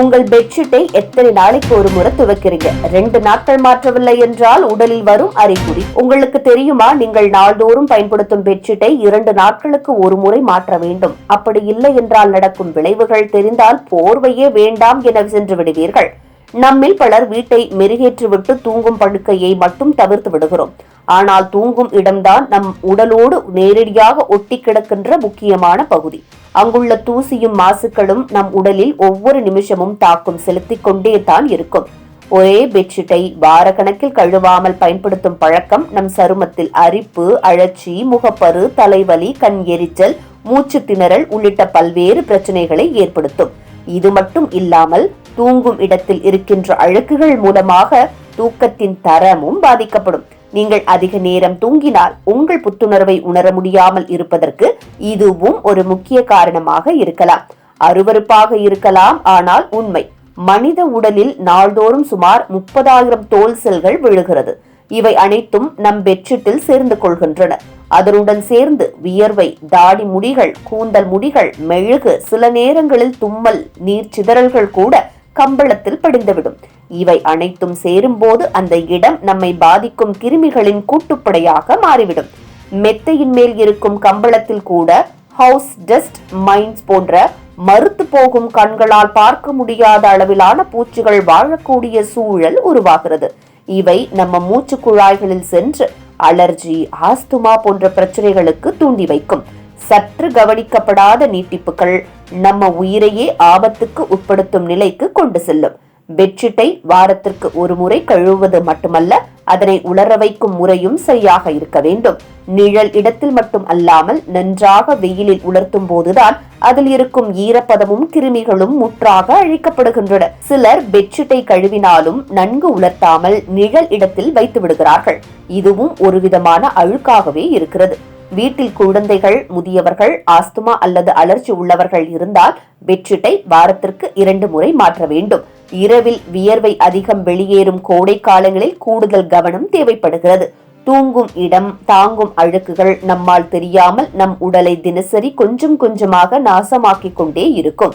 உங்கள் பெட்ஷீட்டை எத்தனை நாளைக்கு ஒரு முறை துவைக்கிறீங்க? ரெண்டு நாட்கள் மாற்றவில்லை என்றால் உடலில் வரும் அறிகுறி. உங்களுக்கு தெரியுமா? நீங்கள் நாள்தோறும் பயன்படுத்தும் பெட்ஷீட்டை இரண்டு நாட்களுக்கு ஒரு முறை மாற்ற வேண்டும். அப்படி இல்லை என்றால் நடக்கும் விளைவுகள் தெரிந்தால் போர்வையே வேண்டாம் என சென்று விடுவீர்கள். நம்மில் பலர் வீட்டை மெருகேற்றிவிட்டு தூங்கும் படுக்கையை மட்டும் தவிர்த்து விடுகிறோம். ஆனால் தூங்கும் இடம்தான் நம் உடலோடு நேரடியாக ஒட்டி கிடக்கின்ற முக்கியமான பகுதி. அங்குள்ள தூசியும் மாசுக்களும் நம் உடலில் ஒவ்வொரு நிமிஷமும் தாக்கம் செலுத்திக் கொண்டே தான் இருக்கும். ஒரே பெட்ஷீட்டை வார கணக்கில் கழுவாமல் பயன்படுத்தும் பழக்கம் நம் சருமத்தில் அரிப்பு அழற்சி முகப்பரு தலைவலி கண் எரிச்சல் மூச்சு திணறல் உள்ளிட்ட பல்வேறு பிரச்சனைகளை ஏற்படுத்தும். இது மட்டும் இல்லாமல் தூங்கும் இடத்தில் இருக்கின்ற அழுக்குகள் மூலமாக தூக்கத்தின் தரமும் பாதிக்கப்படும். நீங்கள் அதிக நேரம் தூங்கினால் உங்கள் புத்துணர்வை உணர முடியாமல் இருப்பதற்கு இதுவும் ஒரு முக்கிய காரணமாக இருக்கலாம். அருவருப்பாக இருக்கலாம் ஆனால் உண்மை. மனித உடலில் நாள்தோறும் சுமார் முப்பதாயிரம் தோல் செல்கள் விழுகிறது. இவை அனைத்தும் நம் பெட்ஷீட்டில் சேர்ந்து கொள்கின்றன. அதனுடன் சேர்ந்து வியர்வை தாடி முடிகள் கூந்தல் முடிகள் மெழுகு சில நேரங்களில் தும்மல் நீர் சிதறல்கள் கூட கம்பளத்தில் படிந்துவிடும். இவை அனைத்தும் சேரும்போது அந்த இடம் நம்மை பாதிக்கும் கிருமிகளின் கூட்டுப்படையாக மாறிவிடும். மெத்தையின் மேல் இருக்கும் கம்பளத்தில் கூட ஹவுஸ் டஸ்ட் மைன்ஸ் போன்ற மறுத்து போகும் கண்களால் பார்க்க முடியாத அளவிலான பூச்சிகள் வாழக்கூடிய சூழல் உருவாகிறது. இவை நம்ம மூச்சு குழாய்களில் சென்று அலர்ஜி ஆஸ்துமா போன்ற பிரச்சனைகளுக்கு தூண்டி வைக்கும். சற்று கவனிக்கப்படாத நீட்டிப்புகள் நம்ம உயிரையே ஆபத்துக்கு உட்படுத்தும் நிலைக்கு கொண்டு செல்லும். பெட்ஷீட்டை வாரத்திற்கு ஒரு முறை கழுவுவது மட்டுமல்ல அதனை உலர வைக்கும் முறையும் சரியாக இருக்க வேண்டும். நிழல் இடத்தில் மட்டும் அல்லாமல் நன்றாக வெயிலில் உலர்த்தும் போதுதான் அதில் இருக்கும் ஈரப்பதமும் கிருமிகளும் முற்றாக அழிக்கப்படுகின்றன. சிலர் பெட்ஷீட்டை கழுவினாலும் நன்கு உலர்த்தாமல் நிழல் இடத்தில் வைத்து விடுகிறார்கள் இதுவும் ஒரு விதமான அழுக்காகவே இருக்கிறது. வீட்டில் குழந்தைகள் முதியவர்கள் ஆஸ்துமா அல்லது அலர்ஜி உள்ளவர்கள் இருந்தால் பெட்ஷீட்டை வாரத்திற்கு இரண்டு முறை மாற்ற வேண்டும். இரவில் வியர்வை அதிகம் வெளியேறும் கோடை காலங்களில் கூடுதல் கவனம் தேவைப்படுகிறது. தூங்கும் இடம் தாங்கும் அழுக்குகள் நம்மால் தெரியாமல் நம் உடலை தினசரி கொஞ்சம் கொஞ்சமாக நாசமாக்கிக் கொண்டே இருக்கும்.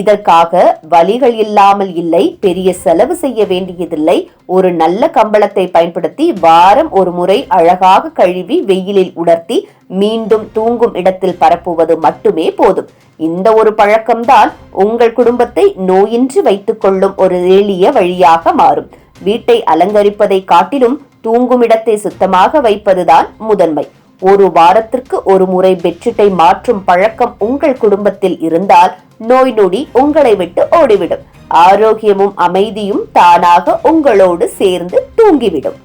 இதற்காக வலிகள் இல்லாமல் இல்லை பெரிய செலவு செய்ய வேண்டியதில்லை. ஒரு நல்ல கம்பளத்தை பயன்படுத்தி வாரம் ஒரு முறை அழகாக கழுவி வெயிலில் உலர்த்தி மீண்டும் தூங்கும் இடத்தில் பரப்புவது மட்டுமே போதும். இந்த ஒரு பழக்கம்தான் உங்கள் குடும்பத்தை நோயின்றி வைத்துக் கொள்ளும் ஒரு எளிய வழியாக மாறும். வீட்டை அலங்கரிப்பதை காட்டிலும் தூங்கும் இடத்தை சுத்தமாக வைப்பதுதான் முதன்மை. ஒரு வாரத்திற்கு ஒரு முறை பெட்ஷீட்டை மாற்றும் பழக்கம் உங்கள் குடும்பத்தில் இருந்தால் நோய் நொடி உங்களை விட்டு ஓடிவிடும். ஆரோக்கியமும் அமைதியும் தானாக உங்களோடு சேர்ந்து தூங்கிவிடும்.